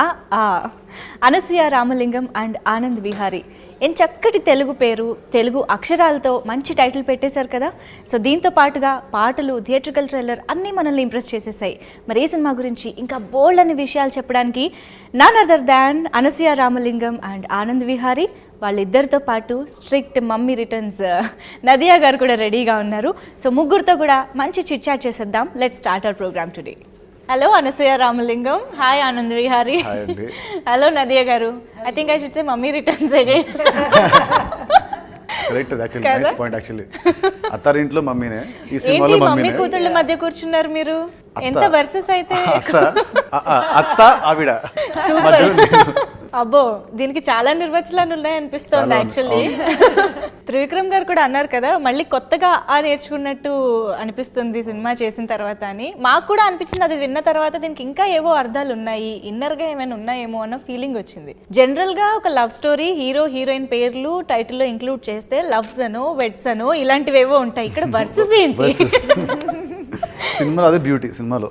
ఆ ఆ. అనసూయ రామలింగం అండ్ ఆనంద్ విహారీ. ఏం చక్కటి తెలుగు పేరు తెలుగు అక్షరాలతో మంచి టైటిల్ పెట్టేశారు కదా. సో దీంతో పాటుగా పాటలు థియేట్రికల్ ట్రైలర్ అన్నీ మనల్ని ఇంప్రెస్ చేసేసాయి. మరి ఏ సినిమా గురించి ఇంకా బోల్డ్ అనే విషయాలు చెప్పడానికి none other than Anasuya Ramalingam and Anand Vihari. వాళ్ళిద్దరితో పాటు స్ట్రిక్ట్ మమ్మీ రిటర్న్స్ నదియా గారు కూడా రెడీగా ఉన్నారు. సో ముగ్గురితో కూడా మంచి చిట్ చాట్ చేసేద్దాం. Let start our programme today. Hello Anasuya Ramalingam hi Anand Vihari hello Nadia గారు I think I should say mummy returns again correct actually nice point actually అత్తారింట్లో మమ్మీనే ఈ సినిమాలో ఏంటి మమ్మీ కూతుళ్ళ మధ్య కూర్చున్నారు మీరు ఎంత వర్సెస్ అయితే అత్త ఆవిడ సూపర్. అబ్బో దీనికి చాలా నిర్వచనాలు ఉన్నాయి అనిపిస్తోంది యాక్చువల్లీ త్రివిక్రమ్ గారు కూడా అన్నారు కదా మళ్ళీ కొత్తగా ఆ నేర్చుకున్నట్టు అనిపిస్తుంది సినిమా చేసిన తర్వాత అని. మాకు కూడా అనిపించింది అది విన్న తర్వాత దీనికి ఇంకా ఏవో అర్థాలు ఉన్నాయి ఇన్నర్గా ఏమైనా ఉన్నాయేమో అన్న ఫీలింగ్ వచ్చింది. జనరల్గా ఒక లవ్ స్టోరీ హీరో హీరోయిన్ పేర్లు టైటిల్లో ఇంక్లూడ్ చేస్తే లవ్స్ అనో వెడ్స్ అనో ఇలాంటివేవో ఉంటాయి. ఇక్కడ వర్సెస్ ఏంటి. సినిమాలో అదే బ్యూటీ సినిమాలో.